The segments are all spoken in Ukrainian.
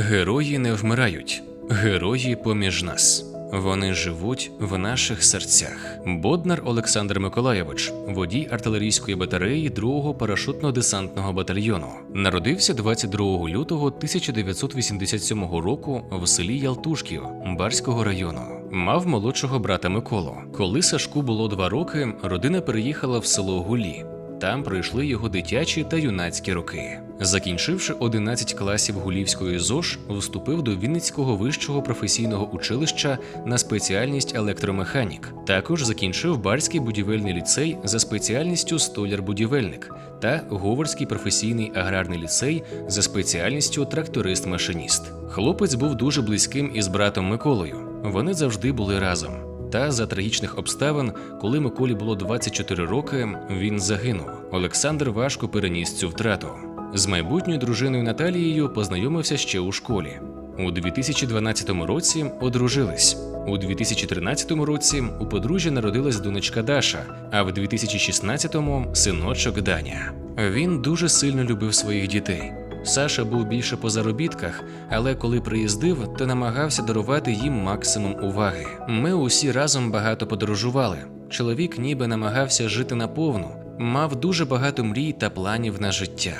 Герої не вмирають, герої поміж нас. Вони живуть в наших серцях. Боднар Олександр Миколайович, водій артилерійської батареї 2-го парашутно-десантного батальйону, народився 22 лютого 1987 року в селі Ялтушків Барського району. Мав молодшого брата Миколу. Коли Сашку було два роки, родина переїхала в село Гулі. Там пройшли його дитячі та юнацькі роки. Закінчивши 11 класів Гулівської ЗОЖ, вступив до Вінницького вищого професійного училища на спеціальність електромеханік. Також закінчив Барський будівельний ліцей за спеціальністю столяр-будівельник та Говорський професійний аграрний ліцей за спеціальністю тракторист-машиніст. Хлопець був дуже близьким із братом Миколою. Вони завжди були разом. Та за трагічних обставин, коли Миколі було 24 роки, він загинув. Олександр важко переніс цю втрату. З майбутньою дружиною Наталією познайомився ще у школі. У 2012 році одружились. У 2013 році у подружжя народилась донечка Даша, а в 2016-му синочок Даня. Він дуже сильно любив своїх дітей. Саша був більше по заробітках, але коли приїздив, то намагався дарувати їм максимум уваги. Ми усі разом багато подорожували. Чоловік ніби намагався жити наповну, мав дуже багато мрій та планів на життя.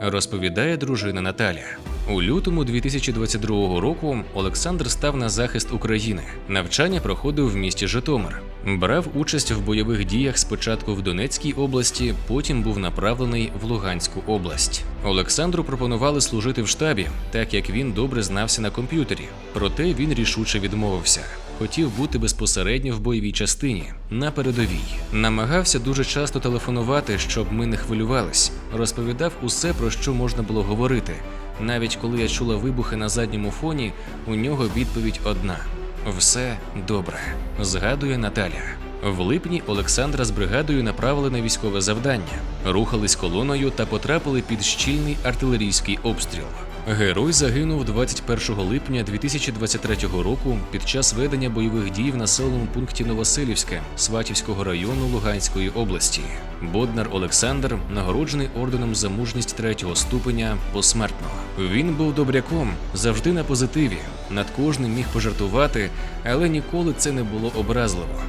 Розповідає дружина Наталя. У лютому 2022 року Олександр став на захист України. Навчання проходив в місті Житомир. Брав участь в бойових діях спочатку в Донецькій області, потім був направлений в Луганську область. Олександру пропонували служити в штабі, так як він добре знався на комп'ютері. Проте він рішуче відмовився. Хотів бути безпосередньо в бойовій частині на передовій. Намагався дуже часто телефонувати, щоб ми не хвилювались. Розповідав усе, про що можна було говорити. Навіть коли я чула вибухи на задньому фоні, у нього відповідь одна: все добре. Згадує Наталя. В липні Олександра з бригадою направили на військове завдання, рухались колоною та потрапили під щільний артилерійський обстріл. Герой загинув 21 липня 2023 року під час ведення бойових дій в населеному пункті Новоселівське Сватівського району Луганської області. Боднар Олександр нагороджений орденом за мужність третього ступеня посмертно. Він був добряком, завжди на позитиві, над кожним міг пожартувати, але ніколи це не було образливо.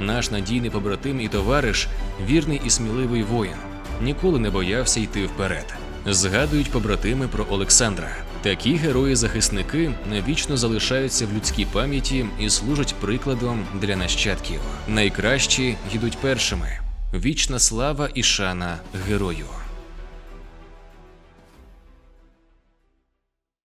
Наш надійний побратим і товариш, вірний і сміливий воїн, ніколи не боявся йти вперед. Згадують побратими про Олександра. Такі герої-захисники навічно залишаються в людській пам'яті і служать прикладом для нащадків. Найкращі йдуть першими. Вічна слава і шана герою.